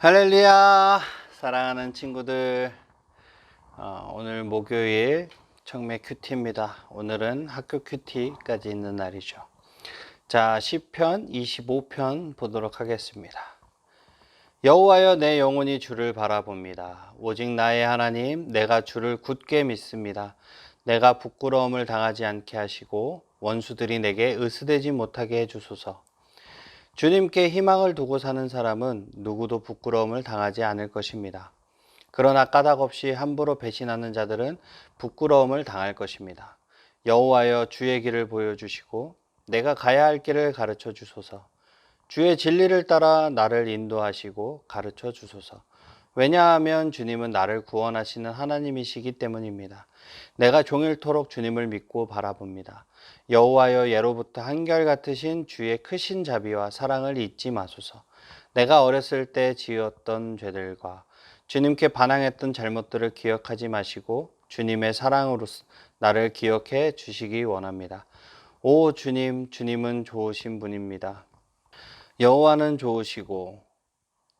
할렐루야. 사랑하는 친구들 어, 오늘 목요일 청매 큐티입니다. 오늘은 학교 큐티까지 있는 날이죠. 자 시편 25편 보도록 하겠습니다. 여호와여 내 영혼이 주를 바라봅니다. 오직 나의 하나님 내가 주를 굳게 믿습니다. 내가 부끄러움을 당하지 않게 하시고 원수들이 내게 으스대지 못하게 해주소서 주님께 희망을 두고 사는 사람은 누구도 부끄러움을 당하지 않을 것입니다. 그러나 까닭 없이 함부로 배신하는 자들은 부끄러움을 당할 것입니다. 여호와여 주의 길을 보여주시고 내가 가야 할 길을 가르쳐 주소서. 주의 진리를 따라 나를 인도하시고 가르쳐 주소서. 왜냐하면 주님은 나를 구원하시는 하나님이시기 때문입니다. 내가 종일토록 주님을 믿고 바라봅니다. 여호와여 예로부터 한결 같으신 주의 크신 자비와 사랑을 잊지 마소서. 내가 어렸을 때 지었던 죄들과 주님께 반항했던 잘못들을 기억하지 마시고 주님의 사랑으로 나를 기억해 주시기 원합니다. 오 주님, 주님은 좋으신 분입니다. 여호와는 좋으시고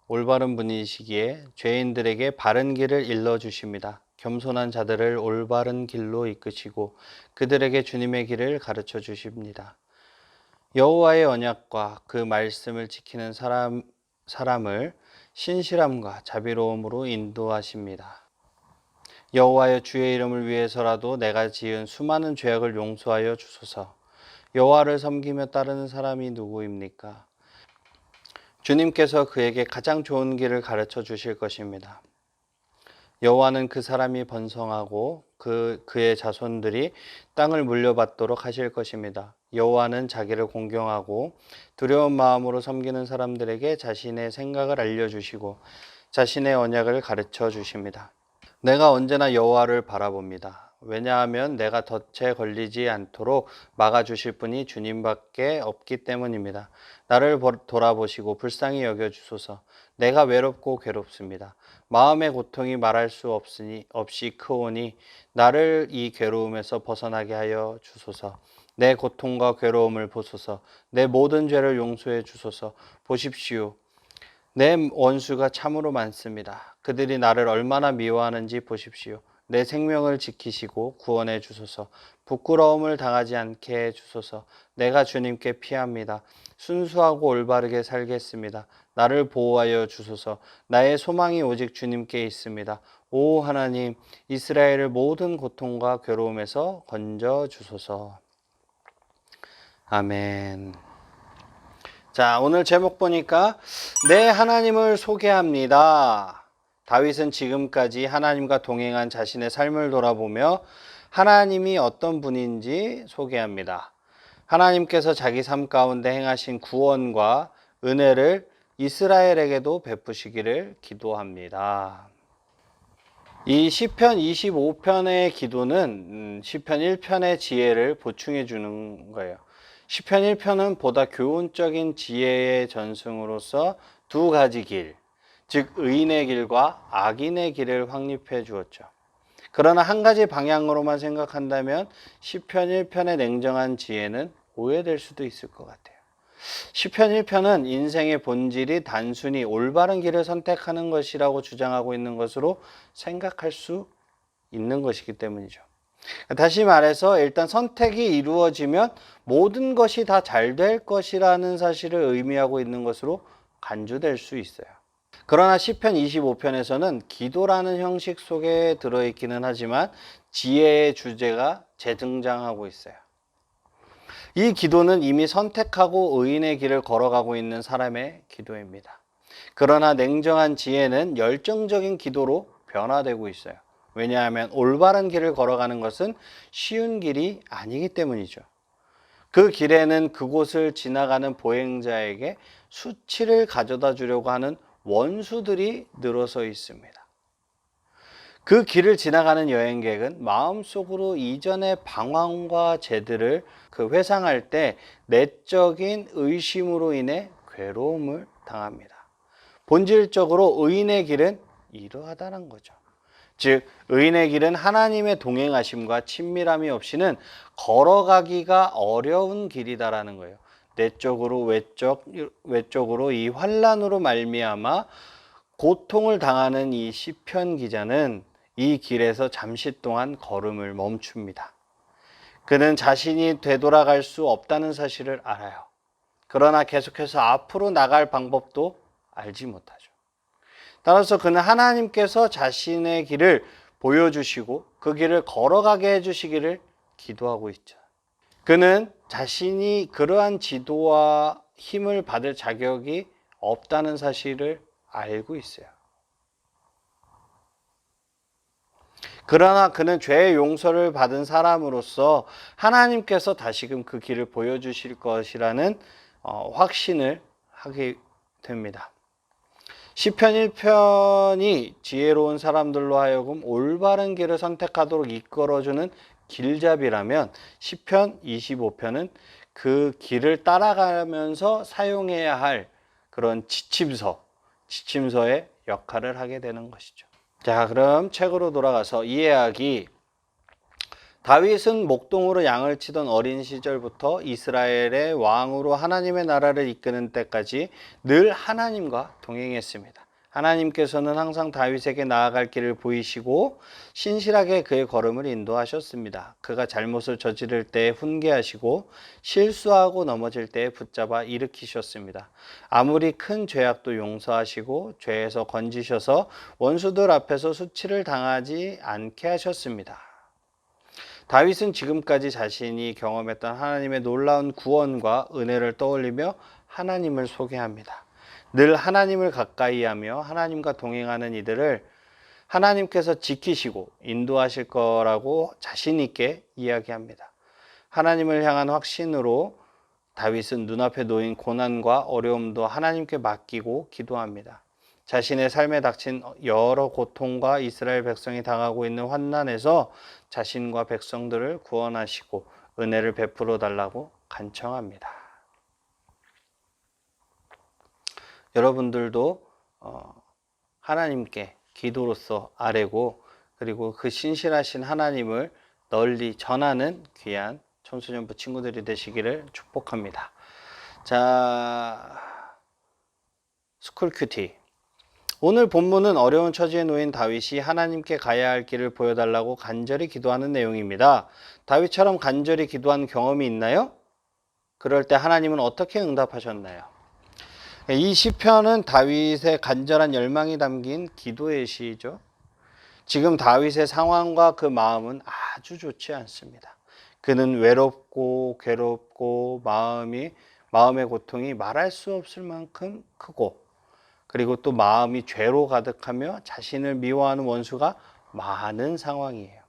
올바른 분이시기에 죄인들에게 바른 길을 일러 주십니다. 겸손한 자들을 올바른 길로 이끄시고 그들에게 주님의 길을 가르쳐 주십니다. 여호와의 언약과 그 말씀을 지키는 사람 사람을 신실함과 자비로움으로 인도하십니다. 여호와여 주의 이름을 위해서라도 내가 지은 수많은 죄악을 용서하여 주소서. 여호와를 섬기며 따르는 사람이 누구입니까? 주님께서 그에게 가장 좋은 길을 가르쳐 주실 것입니다. 여호와는 그 사람이 번성하고 그 그의 자손들이 땅을 물려받도록 하실 것입니다. 여호와는 자기를 공경하고 두려운 마음으로 섬기는 사람들에게 자신의 생각을 알려 주시고 자신의 언약을 가르쳐 주십니다. 내가 언제나 여호와를 바라봅니다. 왜냐하면 내가 덫에 걸리지 않도록 막아 주실 분이 주님밖에 없기 때문입니다. 나를 돌아보시고 불쌍히 여겨 주소서. 내가 외롭고 괴롭습니다. 마음의 고통이 말할 수 없으니 없이 크오니 나를 이 괴로움에서 벗어나게 하여 주소서. 내 고통과 괴로움을 보소서. 내 모든 죄를 용서해 주소서. 보십시오. 내 원수가 참으로 많습니다. 그들이 나를 얼마나 미워하는지 보십시오. 내 생명을 지키시고 구원해 주소서. 부끄러움을 당하지 않게 해 주소서. 내가 주님께 피합니다. 순수하고 올바르게 살겠습니다. 나를 보호하여 주소서. 나의 소망이 오직 주님께 있습니다. 오 하나님, 이스라엘을 모든 고통과 괴로움에서 건져 주소서. 아멘. 자, 오늘 제목 보니까 내 하나님을 소개합니다. 다윗은 지금까지 하나님과 동행한 자신의 삶을 돌아보며 하나님이 어떤 분인지 소개합니다. 하나님께서 자기 삶 가운데 행하신 구원과 은혜를 이스라엘에게도 베푸시기를 기도합니다. 이 시편 25편의 기도는 시편 1편의 지혜를 보충해 주는 거예요. 시편 1편은 보다 교훈적인 지혜의 전승으로서 두 가지 길, 즉 의인의 길과 악인의 길을 확립해 주었죠. 그러나 한 가지 방향으로만 생각한다면 시편 1편의 냉정한 지혜는 오해될 수도 있을 것 같아요. 시편 1편은 인생의 본질이 단순히 올바른 길을 선택하는 것이라고 주장하고 있는 것으로 생각할 수 있는 것이기 때문이죠. 다시 말해서 일단 선택이 이루어지면 모든 것이 다 잘 될 것이라는 사실을 의미하고 있는 것으로 간주될 수 있어요. 그러나 시편 25편에서는 기도라는 형식 속에 들어있기는 하지만 지혜의 주제가 재등장하고 있어요. 이 기도는 이미 선택하고 의인의 길을 걸어가고 있는 사람의 기도입니다. 그러나 냉정한 지혜는 열정적인 기도로 변화되고 있어요. 왜냐하면 올바른 길을 걸어가는 것은 쉬운 길이 아니기 때문이죠. 그 길에는 그곳을 지나가는 보행자에게 수치를 가져다 주려고 하는 원수들이 늘어서 있습니다. 그 길을 지나가는 여행객은 마음속으로 이전의 방황과 죄들을 그 회상할 때 내적인 의심으로 인해 괴로움을 당합니다. 본질적으로 의인의 길은 이러하다는 거죠. 즉, 의인의 길은 하나님의 동행하심과 친밀함이 없이는 걸어가기가 어려운 길이다라는 거예요. 내적으로 외적 외적으로 이 환란으로 말미암아 고통을 당하는 이 시편 기자는 이 길에서 잠시 동안 걸음을 멈춥니다. 그는 자신이 되돌아갈 수 없다는 사실을 알아요. 그러나 계속해서 앞으로 나갈 방법도 알지 못하죠. 따라서 그는 하나님께서 자신의 길을 보여주시고 그 길을 걸어가게 해주시기를 기도하고 있죠. 그는 자신이 그러한 지도와 힘을 받을 자격이 없다는 사실을 알고 있어요. 그러나 그는 죄의 용서를 받은 사람으로서 하나님께서 다시금 그 길을 보여주실 것이라는 어, 확신을 하게 됩니다. 시편 1편이 지혜로운 사람들로 하여금 올바른 길을 선택하도록 이끌어주는 길잡이라면 시편 25편은 그 길을 따라가면서 사용해야 할 그런 지침서, 지침서의 역할을 하게 되는 것이죠. 자, 그럼 책으로 돌아가서 이 이야기 다윗은 목동으로 양을 치던 어린 시절부터 이스라엘의 왕으로 하나님의 나라를 이끄는 때까지 늘 하나님과 동행했습니다. 하나님께서는 항상 다윗에게 나아갈 길을 보이시고 신실하게 그의 걸음을 인도하셨습니다. 그가 잘못을 저지를 때 훈계하시고 실수하고 넘어질 때 붙잡아 일으키셨습니다. 아무리 큰 죄악도 용서하시고 죄에서 건지셔서 원수들 앞에서 수치를 당하지 않게 하셨습니다. 다윗은 지금까지 자신이 경험했던 하나님의 놀라운 구원과 은혜를 떠올리며 하나님을 소개합니다. 늘 하나님을 가까이 하며 하나님과 동행하는 이들을 하나님께서 지키시고 인도하실 거라고 자신있게 이야기합니다. 하나님을 향한 확신으로 다윗은 눈앞에 놓인 고난과 어려움도 하나님께 맡기고 기도합니다. 자신의 삶에 닥친 여러 고통과 이스라엘 백성이 당하고 있는 환난에서 자신과 백성들을 구원하시고 은혜를 베풀어 달라고 간청합니다. 여러분들도 어, 하나님께 기도로서 아뢰고 그리고 그 신실하신 하나님을 널리 전하는 귀한 청소년부 친구들이 되시기를 축복합니다. 자, 스쿨 큐티. 오늘 본문은 어려운 처지에 놓인 다윗이 하나님께 가야 할 길을 보여달라고 간절히 기도하는 내용입니다. 다윗처럼 간절히 기도한 경험이 있나요? 그럴 때 하나님은 어떻게 응답하셨나요? 이 시편은 다윗의 간절한 열망이 담긴 기도의 시죠. 지금 다윗의 상황과 그 마음은 아주 좋지 않습니다. 그는 외롭고 괴롭고 마음이 마음의 고통이 말할 수 없을 만큼 크고 그리고 또 마음이 죄로 가득하며 자신을 미워하는 원수가 많은 상황이에요.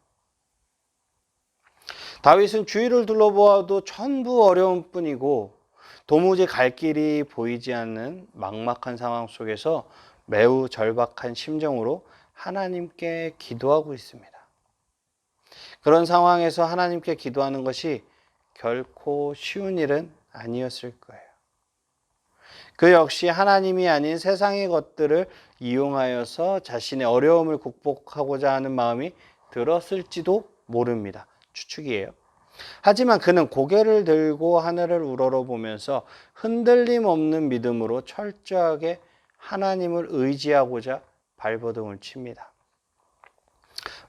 다윗은 주위를 둘러보아도 전부 어려운 뿐이고 도무지 갈 길이 보이지 않는 막막한 상황 속에서 매우 절박한 심정으로 하나님께 기도하고 있습니다. 그런 상황에서 하나님께 기도하는 것이 결코 쉬운 일은 아니었을 거예요. 그 역시 하나님이 아닌 세상의 것들을 이용하여서 자신의 어려움을 극복하고자 하는 마음이 들었을지도 모릅니다. 추측이에요. 하지만 그는 고개를 들고 하늘을 우러러 보면서 흔들림 없는 믿음으로 철저하게 하나님을 의지하고자 발버둥을 칩니다.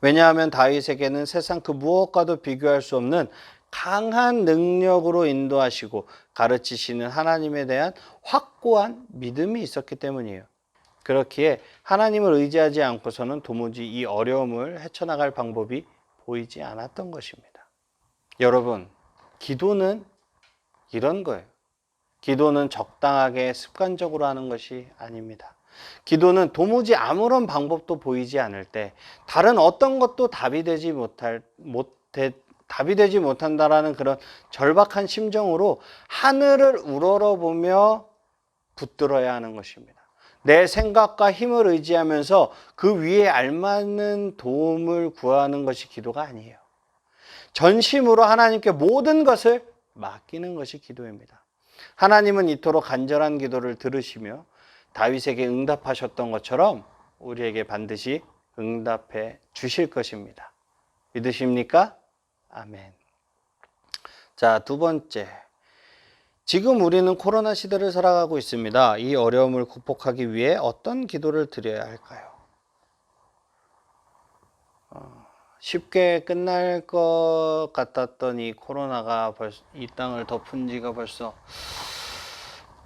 왜냐하면 다윗에게는 세상 그 무엇과도 비교할 수 없는 강한 능력으로 인도하시고 가르치시는 하나님에 대한 확고한 믿음이 있었기 때문이에요. 그렇기에 하나님을 의지하지 않고서는 도무지 이 어려움을 헤쳐나갈 방법이 보이지 않았던 것입니다. 여러분, 기도는 이런 거예요. 기도는 적당하게 습관적으로 하는 것이 아닙니다. 기도는 도무지 아무런 방법도 보이지 않을 때 다른 어떤 것도 답이 되지 못할 못해 답이 되지 못한다라는 그런 절박한 심정으로 하늘을 우러러 보며 붙들어야 하는 것입니다. 내 생각과 힘을 의지하면서 그 위에 알맞는 도움을 구하는 것이 기도가 아니에요. 전심으로 하나님께 모든 것을 맡기는 것이 기도입니다. 하나님은 이토록 간절한 기도를 들으시며 다윗에게 응답하셨던 것처럼 우리에게 반드시 응답해 주실 것입니다. 믿으십니까? 아멘. 자, 두 번째. 지금 우리는 코로나 시대를 살아가고 있습니다. 이 어려움을 극복하기 위해 어떤 기도를 드려야 할까요? 어, 쉽게 끝날 것 같았던 이 코로나가 벌써 이 땅을 덮은 지가 벌써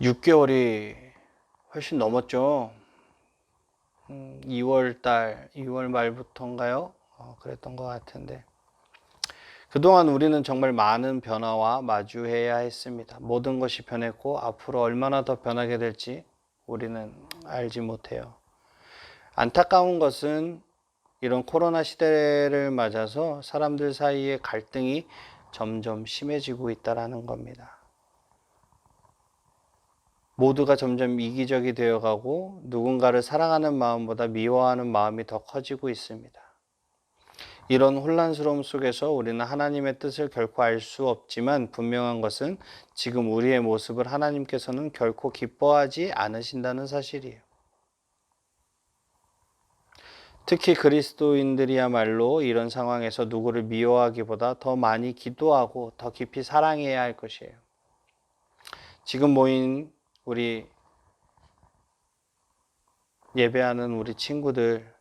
6개월이 훨씬 넘었죠. 음, 2월 달, 2월 말부터인가요? 어, 그랬던 것 같은데. 그동안 우리는 정말 많은 변화와 마주해야 했습니다. 모든 것이 변했고 앞으로 얼마나 더 변하게 될지 우리는 알지 못해요. 안타까운 것은 이런 코로나 시대를 맞아서 사람들 사이의 갈등이 점점 심해지고 있다라는 겁니다. 모두가 점점 이기적이 되어가고 누군가를 사랑하는 마음보다 미워하는 마음이 더 커지고 있습니다. 이런 혼란스러움 속에서 우리는 하나님의 뜻을 결코 알 수 없지만 분명한 것은 지금 우리의 모습을 하나님께서는 결코 기뻐하지 않으신다는 사실이에요. 특히 그리스도인들이야말로 이런 상황에서 누구를 미워하기보다 더 많이 기도하고 더 깊이 사랑해야 할 것이에요. 지금 모인 우리 예배하는 우리 친구들,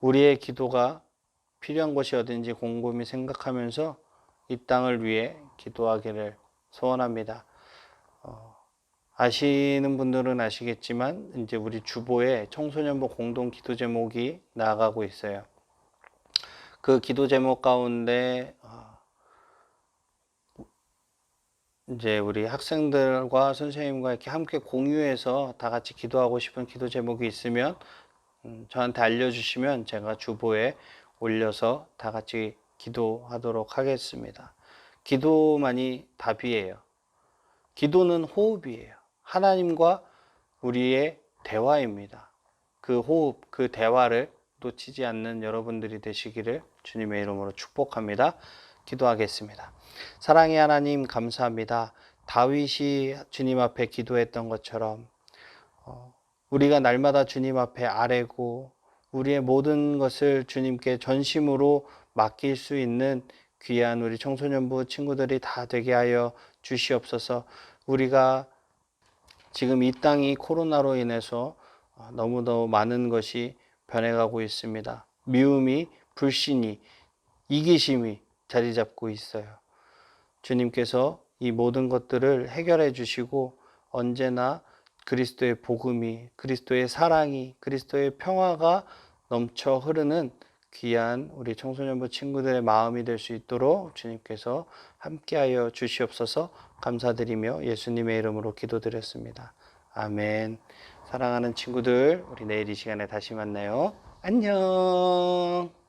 우리의 기도가 필요한 곳이 어딘지 곰곰이 생각하면서 이 땅을 위해 기도하기를 소원합니다. 어, 아시는 분들은 아시겠지만 이제 우리 주보에 청소년부 공동 기도 제목이 나가고 있어요. 그 기도 제목 가운데 어, 이제 우리 학생들과 선생님과 이렇게 함께 공유해서 다 같이 기도하고 싶은 기도 제목이 있으면 음, 저한테 알려주시면 제가 주보에 올려서 다 같이 기도하도록 하겠습니다. 기도만이 답이에요. 기도는 호흡이에요. 하나님과 우리의 대화입니다. 그 호흡, 그 대화를 놓치지 않는 여러분들이 되시기를 주님의 이름으로 축복합니다. 기도하겠습니다. 사랑의 하나님 감사합니다. 다윗이 주님 앞에 기도했던 것처럼 어, 우리가 날마다 주님 앞에 아뢰고 우리의 모든 것을 주님께 전심으로 맡길 수 있는 귀한 우리 청소년부 친구들이 다 되게 하여 주시옵소서. 우리가 지금 이 땅이 코로나로 인해서 너무너무 많은 것이 변해가고 있습니다. 미움이, 불신이, 이기심이 자리 잡고 있어요. 주님께서 이 모든 것들을 해결해 주시고 언제나 그리스도의 복음이, 그리스도의 사랑이, 그리스도의 평화가 넘쳐 흐르는 귀한 우리 청소년부 친구들의 마음이 될 수 있도록 주님께서 함께하여 주시옵소서 감사드리며 예수님의 이름으로 기도드렸습니다. 아멘. 사랑하는 친구들, 우리 내일 이 시간에 다시 만나요. 안녕.